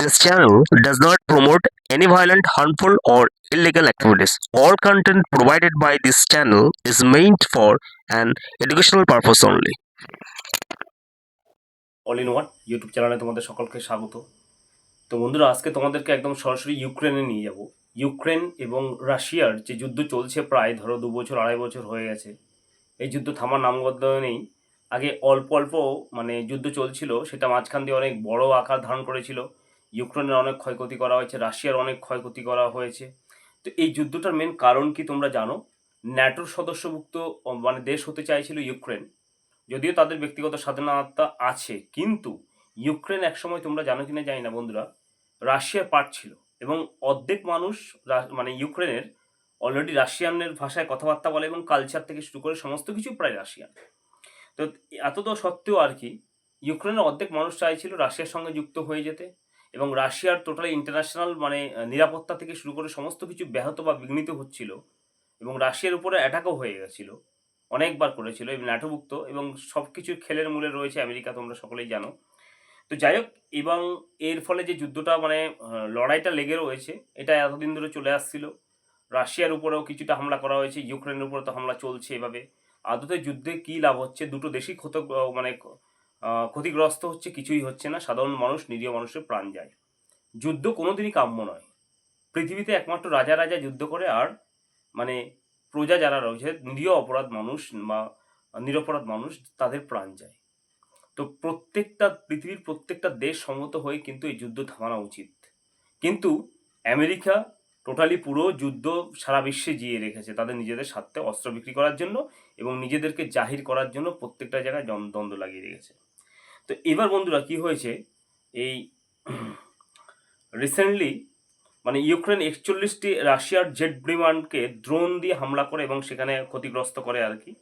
This channel does not promote any violent, harmful, or illegal activities. All content provided by this channel is meant for an educational purpose only. All in one YouTube চ্যানেলে তোমাদের সকলকে স্বাগত তো বন্ধুরা আজকে তোমাদেরকে একদম সরাসরি ইউক্রেনে নিয়ে যাব ইউক্রেন এবং রাশিয়ার যে যুদ্ধ চলছে প্রায় ধরো দু বছর আড়াই বছর হয়ে গেছে এই যুদ্ধ থামার নামগন্ধ নেই আগে অল্প অল্প মানে যুদ্ধ চলছিল সেটা মাঝখান দিয়ে অনেক বড় আকার ধারণ করেছিল ইউক্রেনের অনেক ক্ষয়ক্ষতি করা হয়েছে, রাশিয়ার অনেক ক্ষয়ক্ষতি করা হয়েছে। তো এই যুদ্ধটার মেন কারণ কি তোমরা জানো? ন্যাটোর সদস্যভুক্ত মানে দেশ হতে চাইছিল ইউক্রেন। যদিও তাদের ব্যক্তিগত স্বাধীনতা আছে, কিন্তু ইউক্রেন একসময় তোমরা জানো কিনা জানি না বন্ধুরা, রাশিয়ার পার্ট ছিল। এবং অর্ধেক মানুষ মানে ইউক্রেনের অলরেডি রাশিয়ানের ভাষায় কথাবার্তা বলে এবং কালচার থেকে শুরু করে সমস্ত কিছু প্রায় রাশিয়ান। তো এত তো সত্ত্বেও আর কি, ইউক্রেনের অর্ধেক মানুষ চাইছিল রাশিয়ার সঙ্গে যুক্ত হয়ে যেতে। এবং রাশিয়ার টোটালি ইন্টারন্যাশনাল মানে নিরাপত্তা থেকে শুরু করে সমস্ত কিছু ব্যাহত বা বিঘ্নিত হচ্ছিল এবং রাশিয়ার উপরে অ্যাটাকও হয়ে গেছিল। অনেকবার করেছিল এবং ন্যাটোভুক্ত এবং সব কিছুর খেলের মূলে রয়েছে আমেরিকা, তোমরা সকলেই জানো। তো যাই হোক, এবং এর ফলে যে যুদ্ধটা মানে লড়াইটা লেগে রয়েছে, এটা এতদিন ধরে চলে আসছিল। রাশিয়ার উপরেও কিছুটা হামলা করা হয়েছে, ইউক্রেনের উপরে তো হামলা চলছে এভাবে। আদতে যুদ্ধে কি লাভ হচ্ছে? দুটো দেশই ক্ষত মানে ক্ষতিগ্রস্ত হচ্ছে কিছুই হচ্ছে না, সাধারণ মানুষ, নিরীহ মানুষের প্রাণ যায়। যুদ্ধ কোনোদিনই কাম্য নয়। পৃথিবীতে একমাত্র রাজা রাজা যুদ্ধ করে আর মানে প্রজা যারা রয়েছে, নিরীহ অপরাধ মানুষ বা নিরপরাধ মানুষ, তাদের প্রাণ যায়। তো প্রত্যেকটা, পৃথিবীর প্রত্যেকটা দেশ সম্মত হয়ে কিন্তু এই যুদ্ধ থামানো উচিত। কিন্তু আমেরিকা টোটালি পুরো যুদ্ধ সারা বিশ্বে জিয়ে রেখেছে তাদের নিজেদের স্বার্থে অস্ত্র বিক্রি করার জন্য এবং নিজেদেরকে জাহির করার জন্য প্রত্যেকটা জায়গায় দ্বন্দ্ব লাগিয়ে রেখেছে। তো এবার বন্ধুরা কি হয়েছে? এই রিসেন্টলি মানে ইউক্রেন একচল্লিশটি রাশিয়ার জেট বিমানকে ড্রোন দিয়ে হামলা করে এবং সেখানে ক্ষতিগ্রস্ত করে আর কি।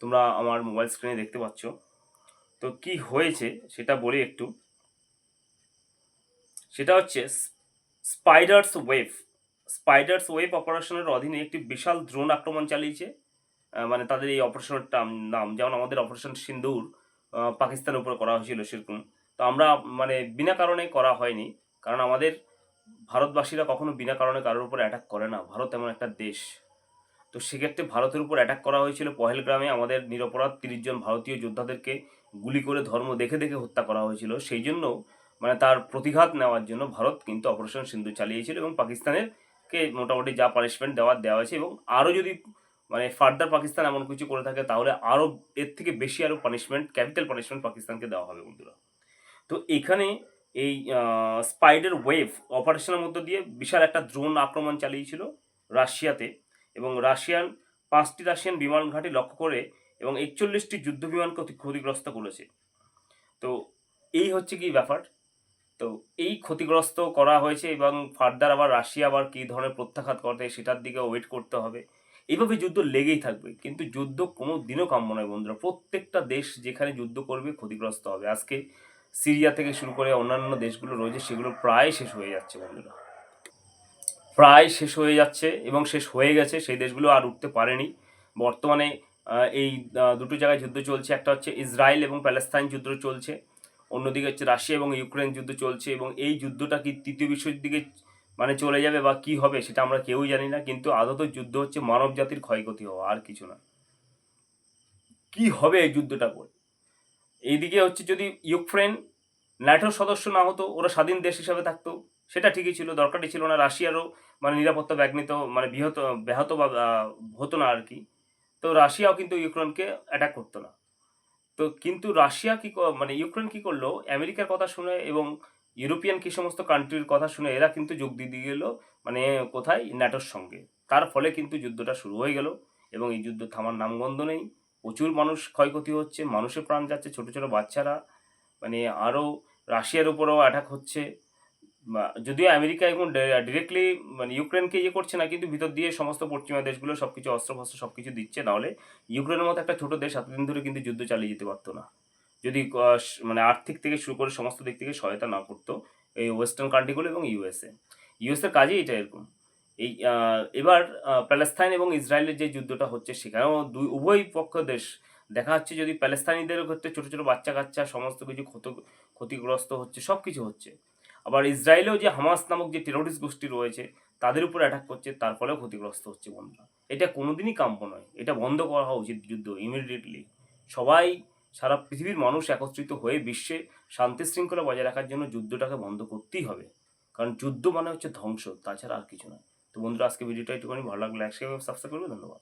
তোমরা আমার মোবাইল স্ক্রিনে দেখতে পাচ্ছ। তো কি হয়েছে সেটা বলি একটু। সেটা হচ্ছে স্পাইডার্স ওয়েভ। স্পাইডার্স ওয়েভ অপারেশনের অধীনে একটি বিশাল ড্রোন আক্রমণ চালিয়েছে। মানে তাদের এই অপারেশনের নাম, যেমন আমাদের অপারেশন সিন্দুর পাকিস্তানের উপর করা হয়েছিল সেরকম। তো আমরা মানে বিনা কারণে করা হয়নি। কারণ আমাদের ভারতবাসীরা কখনো বিনা কারণে কারোর উপর অ্যাটাক করে না। ভারত এমন একটা দেশ। তো সেক্ষেত্রে ভারতের উপর অ্যাটাক করা হয়েছিল পহেলগ্রামে। আমাদের নিরপরাধ তিরিশ জন ভারতীয় যোদ্ধাদেরকে গুলি করে ধর্ম দেখে দেখে হত্যা করা হয়েছিল। সেই জন্য মানে তার প্রতিঘাত নেওয়ার জন্য ভারত কিন্তু অপারেশন সিন্ধু চালিয়েছিল এবং পাকিস্তানের কে মোটামুটি যা পানিশমেন্ট দেওয়ার দেওয়া হয়েছে এবং আরও যদি মানে ফার্দার পাকিস্তান এমন কিছু করে থাকে, তাহলে আরও এর থেকে বেশি আরও পানিশমেন্ট ক্যাপিটাল পানিশমেন্ট পাকিস্তানকে দেওয়া হবে বন্ধুরা। তো এখানে এই স্পাইডার ওয়েভ অপারেশনের মধ্য দিয়ে বিশাল একটা ড্রোন আক্রমণ চালিয়েছিল রাশিয়াতে এবং রাশিয়ান পাঁচটি রাশিয়ান বিমান ঘাঁটি লক্ষ্য করে এবং একচল্লিশটি যুদ্ধ বিমানকে ক্ষতি- ক্ষতিগ্রস্ত করেছে। তো এই হচ্ছে কি ব্যাপার? তো এই ক্ষতিগ্রস্ত করা হয়েছে এবং ফার্দার আবার রাশিয়া আবার কী ধরনের প্রত্যাঘাত করতে সেটার দিকে ওয়েট করতে হবে। এইভাবে যুদ্ধ লেগেই থাকবে। কিন্তু যুদ্ধ কোনো দিনও কাম্য নয় বন্ধুরা। প্রত্যেকটা দেশ যেখানে যুদ্ধ করবে ক্ষতিগ্রস্ত হবে। আজকে সিরিয়া থেকে শুরু করে অন্যান্য দেশগুলো রয়েছে, সেগুলো প্রায় শেষ হয়ে যাচ্ছে বন্ধুরা। প্রায় শেষ হয়ে যাচ্ছে এবং শেষ হয়ে গেছে। সেই দেশগুলো আর উঠতে পারেনি। বর্তমানে এই দুটো জায়গায় যুদ্ধ চলছে। একটা হচ্ছে ইসরায়েল এবং প্যালেস্তাইন যুদ্ধ চলছে। অন্যদিকে হচ্ছে রাশিয়া এবং ইউক্রেন যুদ্ধ চলছে এবং এই যুদ্ধটা কি তৃতীয় বিশ্বযুদ্ধের দিকে মানে চলে যাবে বা কি হবে সেটা আমরা কেউই জানি না, কিন্তু আদত যুদ্ধ হচ্ছে মানব জাতির ক্ষয়ক্ষতি হওয়া, আর কিছু না। কি হবে এই যুদ্ধটা করে এইদিকে হচ্ছে যদি ইউক্রেন ন্যাটোর সদস্য না হতো, ওরা স্বাধীন দেশ হিসাবে থাকতো, সেটা ঠিকই ছিল দরকারই ছিল না, রাশিয়ারও মানে নিরাপত্তা ব্যাগ্নিত মানে বৃহৎ ব্যাহত বা হতো না আর কি। তো রাশিয়াও কিন্তু ইউক্রেনকে অ্যাটাক করতো না। তো কিন্তু রাশিয়া ক- মানে ইউক্রেন কি করল, আমেরিকার কথা শুনে এবং ইউরোপিয়ান কি সমস্ত কান্ট্রির কথা শুনে এরা কিন্তু যোগ দিয়ে গেল মানে কোথায়? ন্যাটোর সঙ্গে। তার ফলে কিন্তু যুদ্ধটা শুরু হয়ে গেল এবং এই যুদ্ধ থামার নামগন্ধ নেই। প্রচুর মানুষ ক্ষয়ক্ষতি হচ্ছে, মানুষের প্রাণ যাচ্ছে, ছোট ছোট বাচ্চারা। মানে আরও রাশিয়ার উপরেও অ্যাটাক হচ্ছে। যদিও আমেরিকা এবং ডিরেক্টলি মানে ইউক্রেনকে ইয়ে করছে না, কিন্তু ভিতর দিয়ে সমস্ত পশ্চিমা দেশগুলো সব কিছু অস্ত্রফস্ত্র সব কিছু দিচ্ছে, নাহলে ইউক্রেনের মতো একটা ছোট দেশ এতদিন ধরে কিন্তু যুদ্ধ চালিয়ে যেতে পারতো না। যদি মানে আর্থিক থেকে শুরু করে সমস্ত দিক থেকে সহায়তা না করতো এই ওয়েস্টার্ন কান্ট্রিগুলো এবং ইউএসএ ইউএসএর কাজই এটা এরকম। এই এবার প্যালেস্তাইন এবং ইসরায়েলের যে যুদ্ধটা হচ্ছে সেখানেও দুই, উভয় পক্ষ দেশ, দেখা যাচ্ছে যদি প্যালেস্তানিদের ক্ষেত্রে ছোটো ছোটো বাচ্চা কাচ্চা সমস্ত কিছু ক্ষত, ক্ষতিগ্রস্ত হচ্ছে, সব কিছু হচ্ছে। আবার ইসরায়েলেও যে হামাস নামক যে টেরোরিস্ট গোষ্ঠী রয়েছে, তাদের উপর অ্যাটাক করছে, তার ফলেও ক্ষতিগ্রস্ত হচ্ছে বন্ধুরা। এটা কোনোদিনই কাম্য নয়। এটা বন্ধ করা উচিত যুদ্ধ ইমিডিয়েটলি সবাই সারা পৃথিবীর মানুষ একত্রিত হয়ে বিশ্বে শান্তি শৃঙ্খলা বজায় রাখার জন্য যুদ্ধটাকে বন্ধ করতেই হবে। কারণ যুদ্ধ মানে হচ্ছে ধ্বংস, তাছাড়া আর কিছু নয়। তো বন্ধুরা, আজকে ভিডিওটা একটুখানি ভালো লাগলে একসাথে সাবস্ক্রাইব করবে ধন্যবাদ।